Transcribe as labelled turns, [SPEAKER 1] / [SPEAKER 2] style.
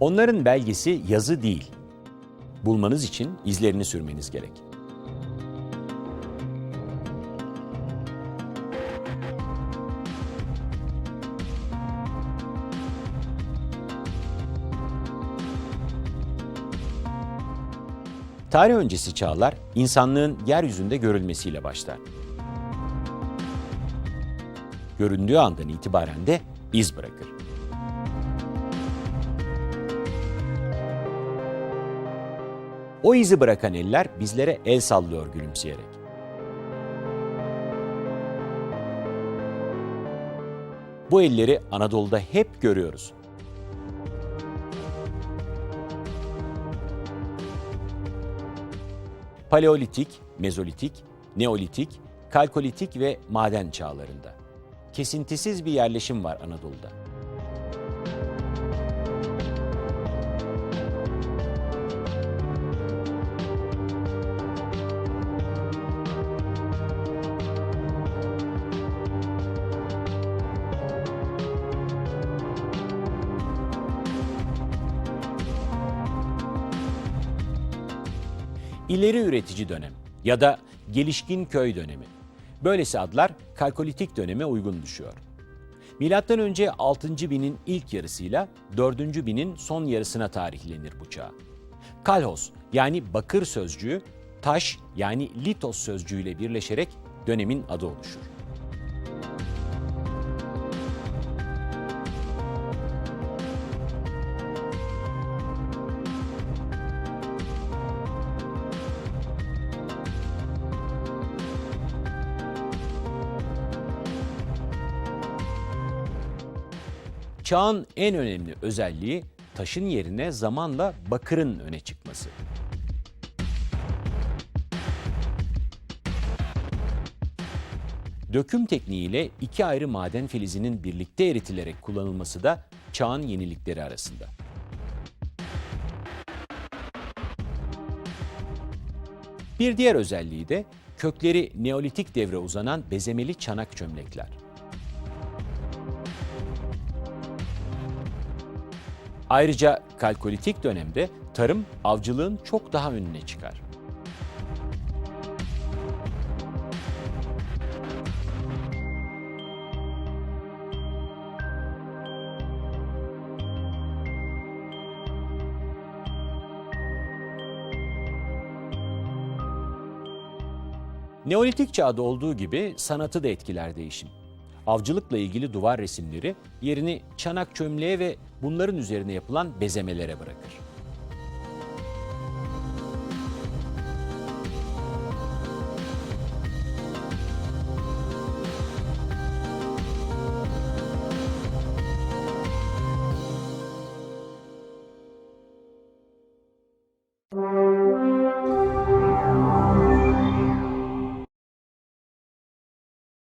[SPEAKER 1] Onların belgesi yazı değil. Bulmanız için izlerini sürmeniz gerek. Tarih öncesi çağlar insanlığın yeryüzünde görülmesiyle başlar. Göründüğü andan itibaren de iz bırakır. O izi bırakan eller bizlere el sallıyor gülümseyerek. Bu elleri Anadolu'da hep görüyoruz. Paleolitik, Mezolitik, Neolitik, Kalkolitik ve maden çağlarında. Kesintisiz bir yerleşim var Anadolu'da. İleri üretici dönem ya da gelişkin köy dönemi. Böylesi adlar Kalkolitik döneme uygun düşüyor. Milattan önce 6. binin ilk yarısıyla 4. binin son yarısına tarihlenir bu çağ. Kalhos yani bakır sözcüğü taş yani litos sözcüğüyle birleşerek dönemin adı oluşur. Çağın en önemli özelliği taşın yerine zamanla bakırın öne çıkması. Döküm tekniğiyle iki ayrı maden filizinin birlikte eritilerek kullanılması da çağın yenilikleri arasında. Bir diğer özelliği de kökleri Neolitik devre uzanan bezemeli çanak çömlekler. Ayrıca kalkolitik dönemde tarım avcılığın çok daha önüne çıkar. Neolitik çağda olduğu gibi sanatı da etkiler değişim. Avcılıkla ilgili duvar resimleri yerini çanak çömleğe ve bunların üzerine yapılan bezemelere bırakır.